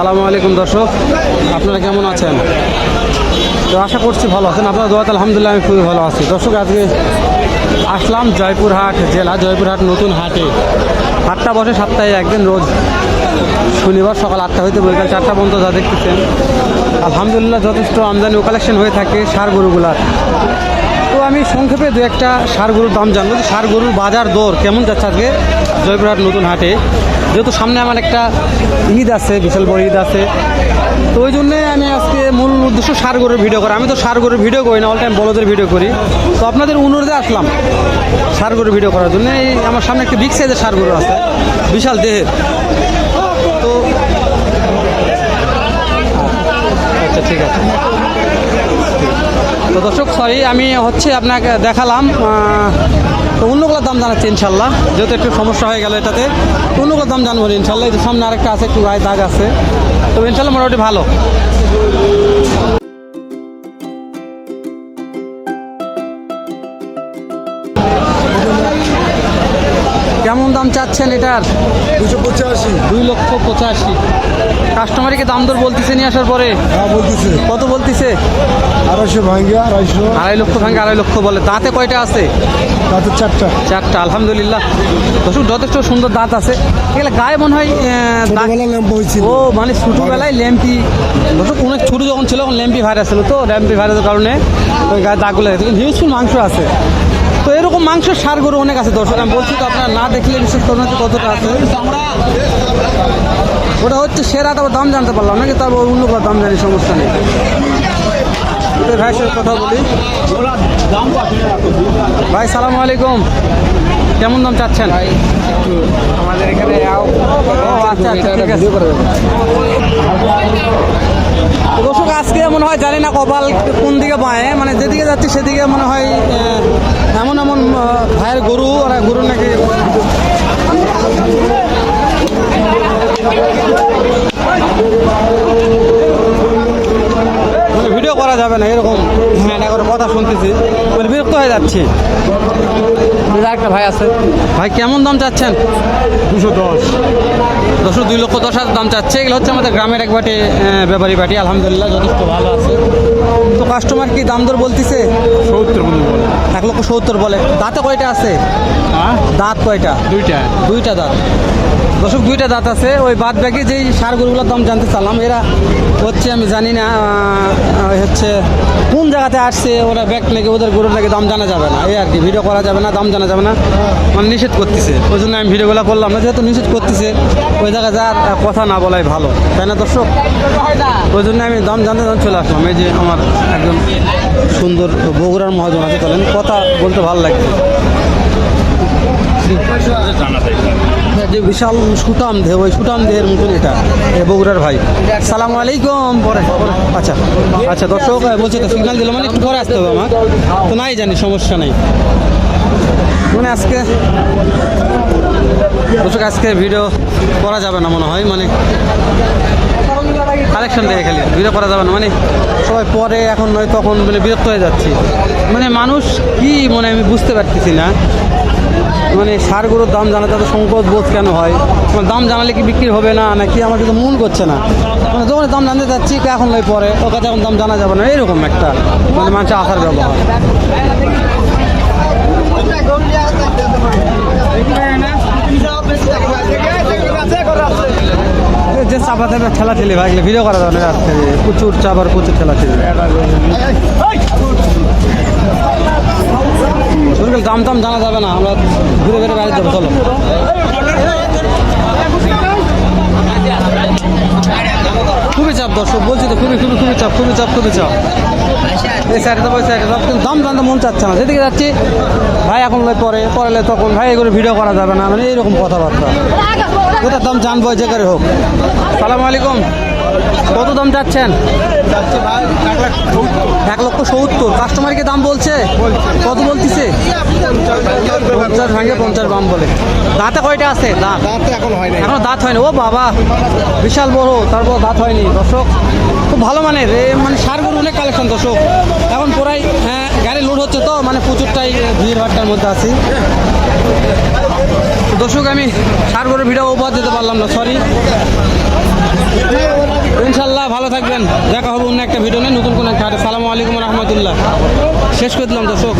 সালামু আলাইকুম দর্শক, আপনারা কেমন আছেন? তো আশা করছি ভালো আছেন। আপনারা দোয়াতে আলহামদুলিল্লাহ আমি খুবই ভালো আছি। দর্শক, আজকে আসলাম জয়পুরহাট জেলা, জয়পুরহাট নতুন হাটে। হাটটা বসে সপ্তাহে একদিন রোজ। শনিবার সকাল আটটা হইতে বৈকাল চারটা পর্যন্ত যা দেখতেছেন। আলহামদুলিল্লাহ যথেষ্ট আমদানি ও কালেকশন হয়ে থাকে সার গরুগুলার। তো আমি সংক্ষেপে দু একটা সার গরুর দাম জানব। যে সার গরুর বাজার দর কেমন যাচ্ছে আজকে? জয়পুরহাট নতুন হাটে। যেহেতু সামনে আমার একটা ঈদ আছে, বিশাল বড় ঈদ আছে, তো ওই জন্যে আমি আজকে মূল উদ্দেশ্য সার গরুর ভিডিও করা। আমি তো সার গরুর ভিডিও করি না অল টাইম বলদের ভিডিও করি। তো আপনাদের অনুরোধে আসলাম সার গরুর ভিডিও করার জন্য। এই আমার সামনে একটা বিগ সাইজের সার গরু আছে, বিশাল দেহের। তো আচ্ছা ঠিক আছে। দর্শক সরি আমি হচ্ছে আপনাকে দেখালাম অন্যগুলোর দাম জানাচ্ছি ইনশাল্লাহ যেহেতু একটু সমস্যা হয়ে গেল এটাতে। অন্যগুলোর দাম জানব ইনশাল্লাহ এই সামনে আরেকটা আছে একটু গায়ে দাগ আছে। তো ইনশাল্লাহ মোটামুটি ভালো। কেমন দাম চাচ্ছেন এটার? দুশো পঁচাশি। দুই লক্ষ পঁচাশি। কাস্টমারকে দাম দর বলতেছে নিয়ে আসার পরে? হ্যাঁ কত বলতেছে? আড়াইশো ভাঙ্গে আড়াইশো। আড়াই লক্ষ ভাঙে আড়াই লক্ষ বলে। দাঁতে কয়টা আছে? তাতে চারটা। চারটা আলহামদুলিল্লাহ। দর্শক যথেষ্ট সুন্দর দাঁত আছে। এগুলো গায়ে মনে হয় ও মানে ছোটোবেলায় ল্যাম্পি। দর্শক অনেক ছোটো যখন ছিল তখন ল্যাম্পি ভাইরাস ছিল তো ল্যাম্পি ভাইরাসের কারণে ওই গায়ে দাগগুলো হিউজফুল মাংস আছে। তো এরকম মাংস সার গরু অনেক আছে দর্শক। আমি বলছি তো আপনারা না দেখলে বিশেষ করুন যে কতটা আছে। ওটা হচ্ছে সেরা তারপর দাম জানতে পারলাম নাকি তারপর অন্য কোনো দাম জানি সমস্যা নেই। তো ভাইয়ের সাথে কথা বলি। ভাই সালাম আলাইকুম। কেমন দাম চাচ্ছেন? আমাদের এখানে ও আচ্ছা আচ্ছা ঠিক আছে। দর্শক আজকে মনে হয় জানি না কপাল কোন দিকে পায় মানে যেদিকে যাচ্ছে সেদিকে মনে হয় এমন এমন ভাইয়ের গরু আর গরু নাকি ভিডিও করা যাবে না এরকম হ্যাঁ করে কথা শুনতেছি। মানে বিরক্ত হয়ে যাচ্ছে। একটা ভাই আছে। ভাই কেমন দাম চাচ্ছেন? দুশো দশ। দুশো দুই লক্ষ দশ হাজার দাম চাচ্ছে। এগুলো হচ্ছে আমাদের গ্রামের এক বাটি ব্যাপারী বাটি। আলহামদুলিল্লাহ যথেষ্ট ভালো আছে। তো কাস্টমার কি দাম দর বলতেছে? সত্তর সত্তর বলে। দাঁতে কয়টা আছে? হ্যাঁ? দাঁত কয়টা? দুইটা। দুইটা দাঁত। দর্শক দুইটা দাঁত আছে। ওই বাদ বাকি যেই সার গরুগুলোর দাম জানতে চালাম এরা হচ্ছে আমি জানি না হচ্ছে কোন জায়গাতে আসছে ওরা ব্যাগ নাকি ওদের গরুর নাকি দাম জানা যাবে না। এই আর কি ভিডিও করা যাবে না দাম জানা যাবে না। মানে নিষেধ করতেছে। ওই জন্য আমি ভিডিওগুলো করলাম না যেহেতু নিষেধ করতেছে ওই জায়গায় যার কথা না বলাই ভালো। তাই না দর্শক? ওই জন্য আমি দাম জানতে জানতে চলে আসলাম। এই যে আমার একদম সুন্দর বগুড়ার মহাজন আছে বলেন কথা বলতে ভালো লাগছে। যে বিশাল সুটাম দেহ, ওই সুটাম দেহের মতন এটা বগুড়ার ভাই। সালাম আলাইকুম, পরে। আচ্ছা আচ্ছা দর্শক বলছে তো সিগন্যাল দিল মানে একটু পরে আসতে হবে আমার। তো নাই জানি, সমস্যা নেই। মানে আজকে, দর্শক, আজকে ভিডিও করা যাবে না মনে হয় মানে কালেকশন দেখে খালি। ভিডিও করা যাবে না মানে? সবাই পরে, এখন নয়, তখন মানে বিরক্ত হয়ে যাচ্ছি। মানে মানুষ কি মানে আমি বুঝতে পারতেছি না। মানে সার গরুর দাম জানাতে এত সংকট বোধ কেন হয়? দাম জানালে কি বিক্রি হবে না, নাকি আমার কিন্তু মন করছে না? মানে যখন দাম জানতে চাচ্ছি কে এখন নয় পরে ও কাছে এখন দাম জানা যাবে না, এরকম একটা। মানে মানুষের আসার ব্যবহার এই যে চাপা চাপা ঠেলা ঠেলি ভাই ভিডিও করা যাবে না রাস্তায় প্রচুর চাপার প্রচুর ঠেলা ঠেলি। দাম টাম জানা যাবে না, আমরা ঘুরে ঘুরে বাড়ি যাব, চলো। খুবই চাপ দর্শক, বলছি তো, খুবই খুবই খুবই চাপ খুবই চাপ খুবই চাপ। এই সাইডে তো ওই সাইডে তো কিন্তু দাম জানতে মন চাচ্ছে না। যেদিকে যাচ্ছি, ভাই এখন পরে পরে তখন, ভাই এগুলো ভিডিও করা যাবে না মানে এইরকম কথাবার্তা। যেটার দাম জানব যে করে হোক। সালাম আলাইকুম। কত দাম চাচ্ছেন? এক লক্ষ সত্তর। কাস্টমারকে দাম বলছে? কত বলতিছে? পঞ্চাশ ভাঙে পঞ্চাশ বাম বলে। দাঁতে কয়টা আছে? দাঁত। এখন হয় এখনও দাঁত হয়নি। ও বাবা বিশাল বড় তারপর দাঁত হয়নি। দর্শক খুব ভালো মানের। এ মানে সারগুলো অনেক কালেকশন দর্শক। এখন পুরাই হ্যাঁ গাড়ি লোড হচ্ছে তো মানে প্রচুরটাই ভিড় ভাড়টার মধ্যে আছি। দর্শক, আমি সার করে ভিডিও উপহার দিতে পারলাম না সরি ইনশাল্লাহ ভালো থাকবেন, দেখা হবে অন্য একটা ভিডিও নেই নতুন কোনো একটা হাটে। সালামু আলাইকুম রহমতুল্লাহ। শেষ করে দিলাম, দর্শক।